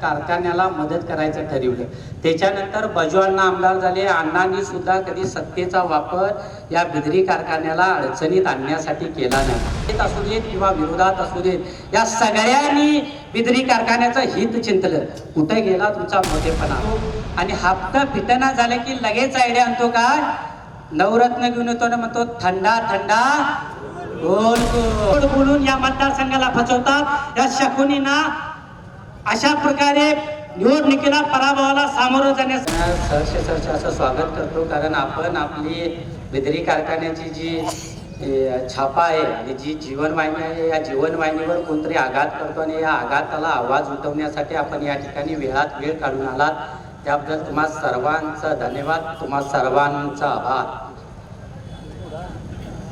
कारखान्याला मदत करायचं ठरवलं. त्याच्यानंतर बजवांना आमदार झाले. अण्णांनी सुद्धा कधी सत्तेचा वापर या बिदरी कारखान्याला अडचणीत आणण्यासाठी केला नाही. असू देत किंवा विरोधात असू देत या सगळ्यांनी बिदरी कारखान्याचं हित चिंतलं. कुठे गेला तुमचा मोठेपणा? आणि हप्ता फिटना झालं की लगेच आयडिया आणतो काय नवरत्न घेऊन येतो ना म्हणतो थंडा थंडा गोल बोलून या मतदारसंघाला फसवतात. या शकुनीना अशा प्रकारे निवडणुकीला पराभवाला सामोरं जाण्यास सहर्ष सहर्ष असं स्वागत करतो कारण आपण आपली बिदरी कारखान्याची जी छापा आहे आणि जी जीवनवाहिनी आहे या जीवनवाहिनीवर कोणतरी आघात करतो आणि या आघाताला आवाज उठवण्यासाठी आपण या ठिकाणी वेळात वेळ काढून आलात. त्याबद्दल तुम्हा सर्वांचा धन्यवाद. तुम्हा सर्वांचा आभार.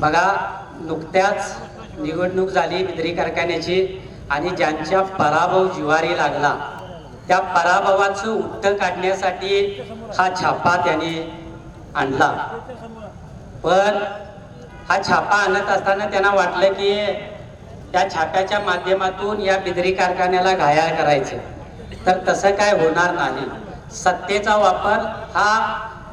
बघा नुकत्याच निवडणूक झाली बिदरी कारखान्याची. आणि ज्यांच्या पराभव जिवारी लागला त्या पराभवाचं उत्तर काढण्यासाठी हा छापा त्याने आणला. पण हा छापा आणत असताना त्यांना वाटलं की त्या छाप्याच्या माध्यमातून या बिदरी कारखान्याला घायाळ करायचं. तर तसं काय होणार नाही. सत्तेचा वापर हा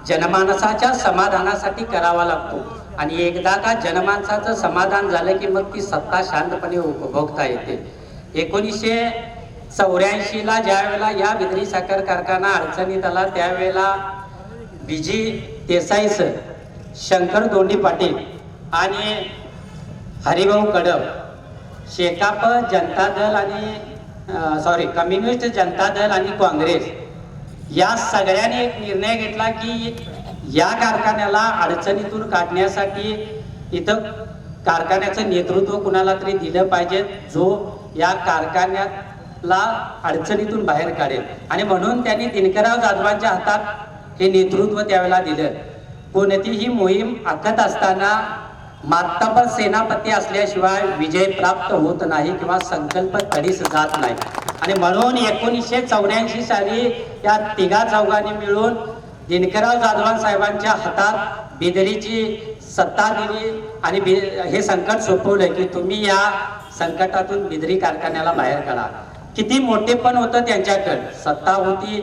जनमानसाच्या समाधानासाठी करावा लागतो. आणि एकदा का जनमानसाचं समाधान झालं की मग ती सत्ता शांतपणे उपभोगता येते. एकोणीसशे चौऱ्याऐंशीला ज्या वेळेला या बिद्री साखर कारखाना अडचणीत आला त्यावेळेला B G Desai sir Shankar Dondi Patil आणि हरिभाऊ कडब शेकाप जनता दल आणि सॉरी कम्युनिस्ट जनता दल आणि काँग्रेस या सगळ्यांनी एक निर्णय घेतला की या कारखान्याला अडचणीतून काढण्यासाठी इथं कारखान्याचं नेतृत्व कुणाला तरी दिलं पाहिजे जो या कारखान्याला अडचणीतून बाहेर काढेल. आणि म्हणून त्यांनी दिनकरराव जाधवांच्या हातात हे नेतृत्व त्यावेळेला दिलं. कोणतीही मोहीम आखत असताना मातबर सेनापती असल्याशिवाय विजय प्राप्त होत नाही किंवा संकल्प कधीच जात नाही. आणि म्हणून एकोणीसशे चौऱ्याऐंशी साली या तिघा चौघांनी मिळून दिनकरराव जाधवान साहेबांच्या हातात बिदरीची सत्ता दिली आणि हे संकट सोपवलं की तुम्ही या संकटातून बिद्री कारखान्याला बाहेर काढा. किती मोठेपण होतं त्यांच्याकडं. सत्ता होती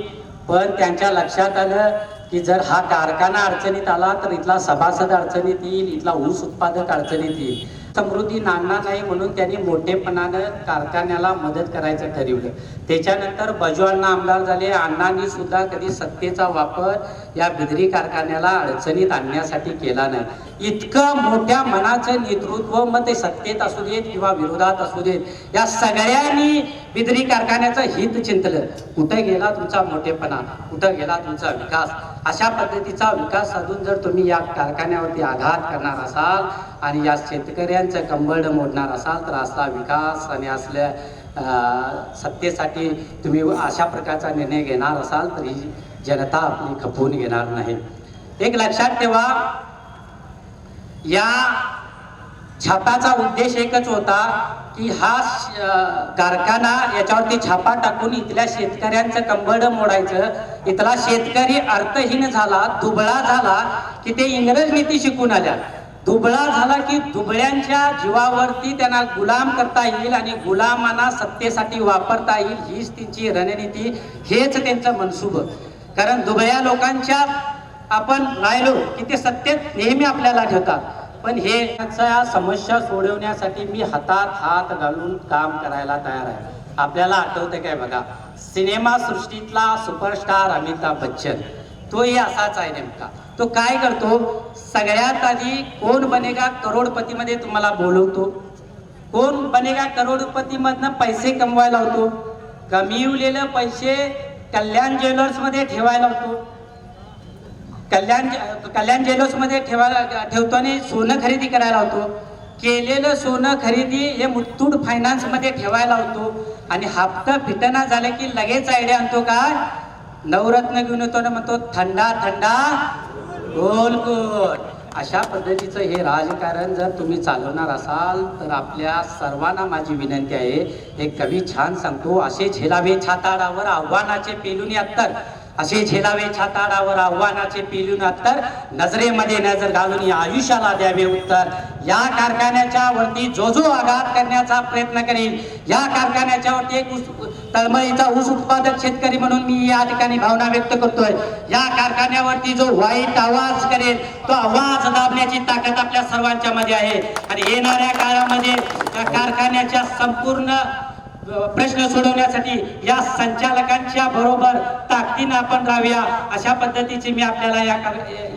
पण त्यांच्या लक्षात आलं की जर हा कारखाना अडचणीत आला तर इथला सभासद अडचणीत येईल इथला ऊस उत्पादक अडचणीत येईल. समृद्धी नांदणार नाही म्हणून त्यांनी मोठेपणानं कारखान्याला मदत करायचं ठरवलं. त्याच्यानंतर बजवांना आमदार झाले. अण्णांनी सुद्धा कधी सत्तेचा वापर या बिदरी कारखान्याला अडचणीत आणण्यासाठी केला नाही. इतकं मोठ्या मनाचं नेतृत्व मग ते सत्तेत असू देत किंवा विरोधात असू देत या सगळ्यांनी बिदरी कारखान्याचं हित चिंतलं. कुठे गेला तुमचा मोठेपणा? कुठं गेला तुमचा विकास? अशा पद्धतीचा विकास साधून जर तुम्ही या कारखान्यावरती आघात करणार असाल आणि या शेतकऱ्यांचं कंबळ मोडणार असाल तर असला विकास आणि असल्या सत्तेसाठी तुम्ही अशा प्रकारचा निर्णय घेणार असाल तरी जनता आपली खपवून घेणार नाही. एक लक्षात ठेवा या छापाचा उद्देश एकच होता की हा श- कारखाना याच्यावरती छापा टाकून इथल्या शेतकऱ्यांचं कंबड मोडायचं. इथला शेतकरी अर्थहीन झाला दुबळा झाला की ते इंग्रज नीती शिकून आल्या. दुबळा झाला की दुबळ्यांच्या जीवावरती त्यांना गुलाम करता येईल आणि गुलामांना सत्तेसाठी वापरता येईल हीच त्यांची रणनीती हेच त्यांचं मनसूब. कारण दुबळ्या लोकांच्या आपण राहिलो की ते सत्तेत नेहमी आपल्याला ठेवतात पण हे या समस्या सोडवण्यासाठी मी हातात हात घालून काम करायला तयार आहे. आपल्याला आठवतं काय बघा सिनेमा सृष्टीतला सुपरस्टार अमिताभ बच्चन तोही असाच आहे नेमका. तो काय करतो? सगळ्यात आधी कोण बनेगा करोडपतीमध्ये तुम्हाला बोलवतो? कोण बनेगा करोडपतीमधनं पैसे कमवायला होतो कमिवलेले पैसे कल्याण ज्वेलर्समध्ये ठेवायला होतो कल्याण कल्याण ज्वेलर्समध्ये ठेवा ठेवायला ठेवतो आणि सोनं खरेदी करायला होतो केलेलं सोनं खरेदी हे मुथूट फायनान्समध्ये ठेवायला होतो आणि हप्ता फिटना झालं की लगेच आयडिया आणतो काय नवरत्न घेऊन येतो ना म्हणतो थंडा थंडा गोलकोट. अशा पद्धतीचं हे राजकारण जर तुम्ही चालवणार असाल तर आपल्या सर्वांना माझी विनंती आहे हे कवी छान सांगतो असे झेलावे छाताडावर आव्हानाचे पेलून अत्तर असे झेलावे छाताडावर आव्हानाचे पेलून अत्तर नजरेमध्ये नजर घालून या आयुष्याला द्यावे उत्तर. या कारखान्याच्या वरती जो जो आघात करण्याचा प्रयत्न करेल या कारखान्याच्या वरती एक तळमळीचा ऊस उत्पादक शेतकरी म्हणून मी या ठिकाणी भावना व्यक्त करतोय. या कारखान्यावरती जो वाईट आवाज करेल तो आवाज दाबण्याची ताकद आपल्या सर्वांच्या मध्ये आहे. आणि येणाऱ्या काळामध्ये या कारखान्याच्या संपूर्ण प्रश्न सोडवण्यासाठी या संचालकांच्या बरोबर ताकदीनं आपण राहूया. अशा पद्धतीची मी आपल्याला या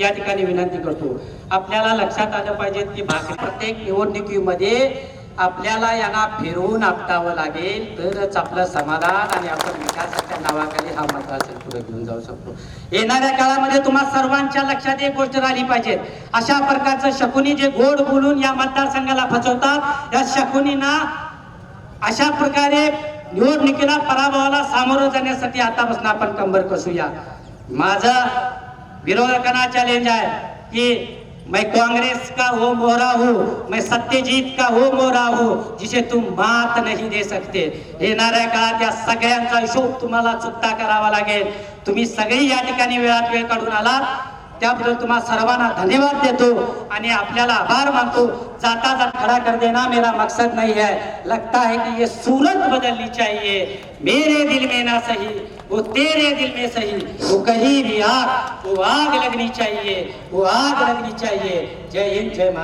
या ठिकाणी विनंती करतो. आपल्याला लक्षात आलं पाहिजे की भाकरी प्रत्येक निवडणुकीमध्ये आपल्याला यांना फिरवून आपटावं लागेल तरच आपलं समाधान आणि आपण विकासाच्या नावाखाली हा मतदारसंघ पुढे घेऊन जाऊ शकतो. येणाऱ्या काळामध्ये तुम्हा सर्वांच्या लक्षात एक गोष्ट राहिली पाहिजे. अशा प्रकारचं शकुनी जे गोड बोलून या मतदारसंघाला फसवतात या शकुनीना अशा प्रकारे निवडणुकीला पराभवाला सामोरं जाण्यासाठी आतापासून आपण कंबर कसूया. माझं विरोधकांना चॅलेंज आहे की मैं कांग्रेस का हो मोरा हूँ मैं सत्यजीत का हो मोरा हूँ जिसे तुम मात नहीं दे सकते. येणाऱ्या काळात या सगळ्यांचा हिशोब तुम्हाला चुकता करावा लागेल. तुम्ही सगळी या ठिकाणी वेळात वेळ काढून आलात. त्याबद्दल तुम्हाला सर्वांना धन्यवाद देतो आणि आपल्याला आभार मानतो. जाता जात खड़ा कर देना मेरा मकसद नहीं है. लगता है कि ये सूरत बदलनी चाहिए. मेरे दिल में ना सही वो तेरे दिल में सही. वो कहीं भी आग वो आग लगनी चाहिए. वो आग लगनी चाहिए. जय हिंद जय